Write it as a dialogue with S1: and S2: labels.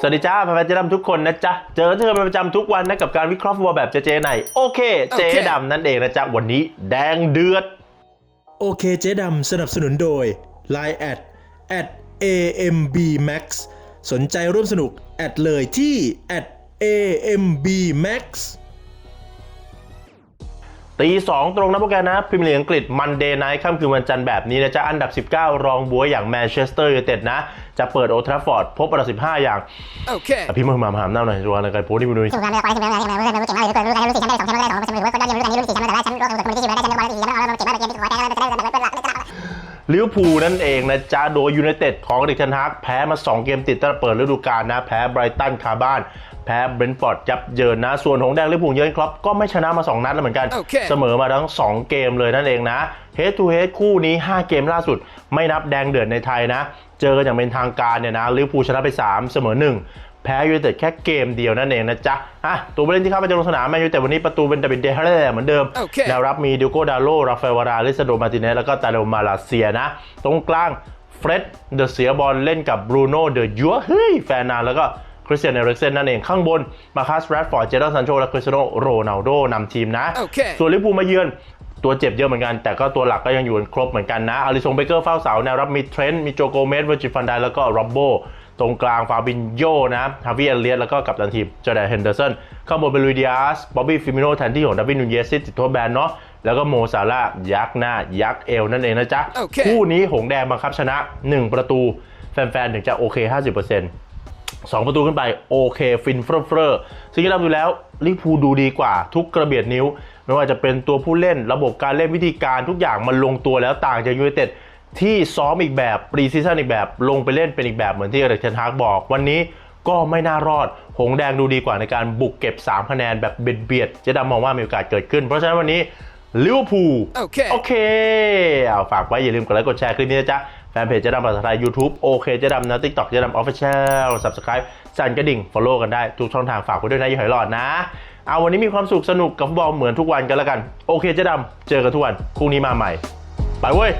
S1: สวัสดีจ้าแฟนๆเจ๊ดำทุกคนนะจ๊ะ เจอเจอเป็นประจำทุกวันนะกับการวิเคราะห์ฟุตบอลแบบเจๆในโอเค เจ๊ดำนั่นเองนะจ๊ะ วันนี้แดงเดือด
S2: โอเคเจ๊ดำสนับสนุนโดย Line แอด at @ambmax สนใจร่วมสนุก แอดเลยที่ at @ambmax
S1: ตีสองตรงนะโปรแกรมนะพรีเมียร์ลีกอังกฤษมันเดย์ไนท์ค่ำคืนวันจันทร์แบบนี้นะจ๊ะ อันดับ 19 รองบัวอย่างแมนเชสเตอร์ยูไนเต็ดนะ จะเปิดโอทราฟอร์ดพบอันดับ 15 อย่าง
S3: Okay.
S1: อะพี่มือมามาหามหน้าหน่อยรัวอะไรกันโพสต์ที่มึงดูดิ
S4: ถูกการเลือกไปที่เป็นอะไรที่เป็นรู้เก่งมากเลยเกิดรู้การรู้สี่แชมป์ได้สองแชมป์ได้สองแชมป์หรือว่ายอดเยี่ยมรู้การนี้รู้สี่แชมป์ได้แชมป์รวมกับคนที่สี่ได้แชมป์ได้บอลสี่แชมป์ได้เราเก็บมาเป็นเกมที่ขอแข่งแล้วจะได้เป็นหลักเป็นหลัก
S1: ลิเวอร์พูลนั่นเองนะจ๊ะโดยยูไนเต็ดของเด็กชันฮักแพ้มา2เกมติดตั้งแต่เปิดฤดูกาลนะแพ้ไบรตันคาบ้านแพ้เบรนท์ฟอร์ดยับเยินนะ ส่วนของแดงลิเวอร์พูลเยินครอปก็ไม่ชนะมา 2 นัดแล้วเหมือนกัน
S3: โอเค
S1: เสมอมาทั้ง 2 เกมเลยนั่นเองนะ Head to Head คู่นี้ 5 เกมล่าสุด ไม่นับแดงเดือดในไทยนะ เจอกันอย่างเป็นทางการเนี่ยนะลิเวอร์พูลชนะไป 3 เสมอ 1 แพ้ยูไนเต็ดแค่เกมเดียวนั่นเองนะจ๊ะอะตัวผู้เล่นที่เข้ามาจะลงสนามแมนยูไนเต็ดวันนี้ประตูเป็นดับเบิลเดฮเร่เหมือนเดิม
S3: โอเค
S1: แนวรับมีดิโกดาโลราฟาเอลวาราลิซาโดมาติเนสแล้วก็ตาเลมาลาเซียนะ ตรงกลางเฟร็ดเดอะเสียบอลเล่นกับบรูโน่เดอะยัวเฮ้ยแฟนนานแล้วก็ คริสเตียนเอริกเซนนั่นเองข้างบนมาคัสแรดฟอร์ดเจดอนซันโชและคริสเตียโนโรนัลโดนำทีมนะ
S3: โอเค
S1: ส่วนลิเวอร์พูลมาเยือนตัวเจ็บเยอะเหมือนกัน แต่ก็ตัวหลักก็ยังอยู่กันครบเหมือนกันนะอาริซงเบเกอร์เฝ้าเสาแนวรับมีเทรนต์มีโจโกเมสเวอร์จิฟันไดแล้วก็โรบโบตรงกลางฟาบินโยนะฮาวิเอเลียสแล้วก็กัปตันทีมจอร์แดนเฮนเดอร์สันข้างบนเป็นลุยดิอาสบ๊อบบี้ฟิมิโนแทนที่ของดาวินนูเยสที่ติดโทษแบนเนาะแล้วก็โมซาร่าห์ยักษ์หน้า ยักษ์เอวนั่นเองนะจ๊ะ
S3: โอเค
S1: คู่นี้หงแดงบังคับชนะ 1 ประตู แฟนๆ ถึงจะโอเค 50% สองประตูขึ้นไปโอเคฟินเฟอร์เฟอร์ซึ่งที่เราดูแล้วลิเวอร์พูดูดีกว่าทุกกระเบียดนิ้ว ไม่ว่าจะเป็นตัวผู้เล่นระบบการเล่นวิธีการทุกอย่างมันลงตัวแล้วต่างจากยูไนเต็ดที่ซ้อมอีกแบบปรีซีซั่นอีกแบบ ลงไปเล่นเป็นอีกแบบเหมือนที่เอริกเทนฮากบอก วันนี้ก็ไม่น่ารอด หงแดงดูดีกว่าในการบุกเก็บ 3 คะแนนแบบเบียดเบียดเจะดำมองว่ามีโอกาสเกิดขึ้น เพราะฉะนั้นวันนี้ ลิเวอร์พูล
S3: โอเค
S1: โอเคเอาฝากไว้อย่าลืมกดไลค์กดแชร์คลิปนี้นะจ๊ะแฟนเพจเจะดำภาษาไทย YouTube โอเคเจะดำนะทิกตอกเจะดำออฟฟิเชียล Subscribe สั่นกระดิ่ง Follow กันได้ทุกช่องทางฝากไว้ด้วยนะอย่าหอยหลอดนะ เอาวันนี้มีความสุขสนุกกับฟุตบอลเหมือนทุกวันกันแล้วกัน โอเคเจะดำเจอกันทุกวันพรุ่งนี้มาใหม่ ไปเว้ย